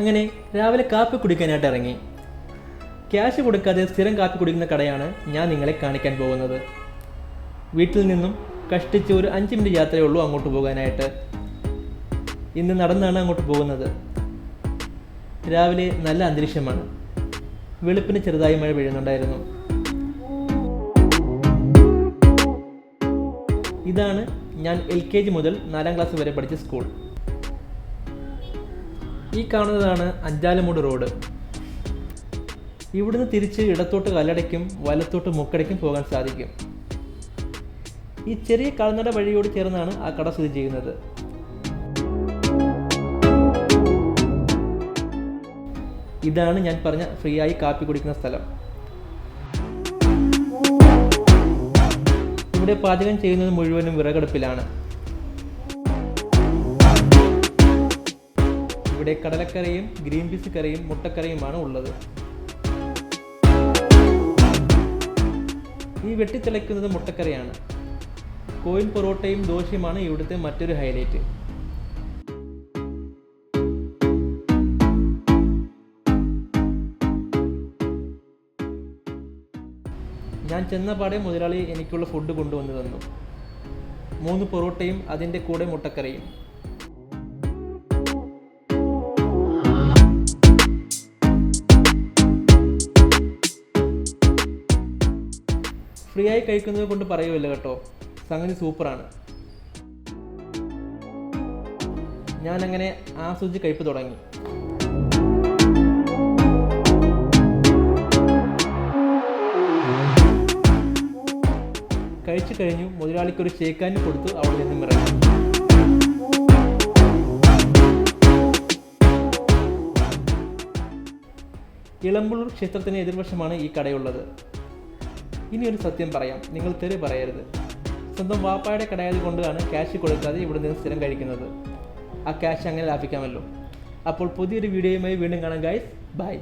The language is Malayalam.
അങ്ങനെ രാവിലെ കാപ്പി കുടിക്കാനായിട്ട് ഇറങ്ങി. ക്യാഷ് കൊടുക്കാതെ സ്ഥിരം കാപ്പി കുടിക്കുന്ന കടയാണ് ഞാൻ നിങ്ങളെ കാണിക്കാൻ പോകുന്നത്. വീട്ടിൽ നിന്നും കഷ്ടിച്ച് ഒരു അഞ്ച് മിനിറ്റ് യാത്രയേ ഉള്ളൂ അങ്ങോട്ട് പോകാനായിട്ട്. ഇന്ന് നടന്നാണ് അങ്ങോട്ട് പോകുന്നത്. രാവിലെ നല്ല അന്തരീക്ഷമാണ്. വെളുപ്പിന് ചെറുതായി മഴ പെയ്യുന്നുണ്ടായിരുന്നു. ഇതാണ് ഞാൻ എൽ കെ ജി മുതൽ നാലാം ക്ലാസ് വരെ പഠിച്ച സ്കൂൾ. ഈ കാണുന്നതാണ് അഞ്ചാലമൂട് റോഡ്. ഇവിടുന്ന് തിരിച്ച് ഇടത്തോട്ട് കല്ലടയ്ക്കും വലത്തോട്ട് മുക്കടയ്ക്കും പോകാൻ സാധിക്കും. ഈ ചെറിയ കാൽനട വഴിയോട് ചേർന്നാണ് ആ കട സ്ഥിതി ചെയ്യുന്നത്. ഇതാണ് ഞാൻ പറഞ്ഞ ഫ്രീ ആയി കാപ്പി കുടിക്കുന്ന സ്ഥലം. ഇവിടെ പാചകം ചെയ്യുന്നത് മുഴുവനും വിറകടുപ്പിലാണ്. ഇവിടെ കടലക്കറിയും ഗ്രീൻ പീസ് കറിയും മുട്ടക്കറിയുമാണ് ഉള്ളത്. ഈ വെട്ടിത്തിളയ്ക്കുന്നത് മുട്ടക്കറിയാണ്. കോയിൻ പൊറോട്ടയും ദോശയുമാണ് ഇവിടുത്തെ മറ്റൊരു ഹൈലൈറ്റ്. ഞാൻ ചെന്ന പാടെ മുതലാളി എനിക്കുള്ള ഫുഡ് കൊണ്ടുവന്നു തന്നു. മൂന്ന് പൊറോട്ടയും അതിന്റെ കൂടെ മുട്ടക്കറിയും. ഫ്രീ ആയി കഴിക്കുന്നത് കൊണ്ട് പറയുമല്ല കേട്ടോ. സംഗതി സൂപ്പറാണ്. ഞാനങ്ങനെ ആസ്വദിച്ച് കഴിപ്പ് തുടങ്ങി. കഴിച്ചു കഴിഞ്ഞു മുതലാളിക്ക് ഒരു ഷേക്കാനും കൊടുത്ത് അവിടെ നിന്നും ഇറങ്ങി. ഇളമ്പുള്ളൂർ ക്ഷേത്രത്തിന് എതിർവശമാണ് ഈ കടയുള്ളത്. ഇനി ഒരു സത്യം പറയാം. നിങ്ങൾ തെറി പറയരുത്. സ്വന്തം വാപ്പായുടെ കടയായത് കൊണ്ടാണ് ക്യാഷ് കൊടുക്കാതെ ഇവിടെ നിന്ന് സ്ഥിരം കഴിക്കുന്നത്. ആ ക്യാഷ് അങ്ങനെ ലാഭിക്കാമല്ലോ. അപ്പോൾ പുതിയൊരു വീഡിയോയുമായി വീണ്ടും കാണാം ഗൈസ് ബൈ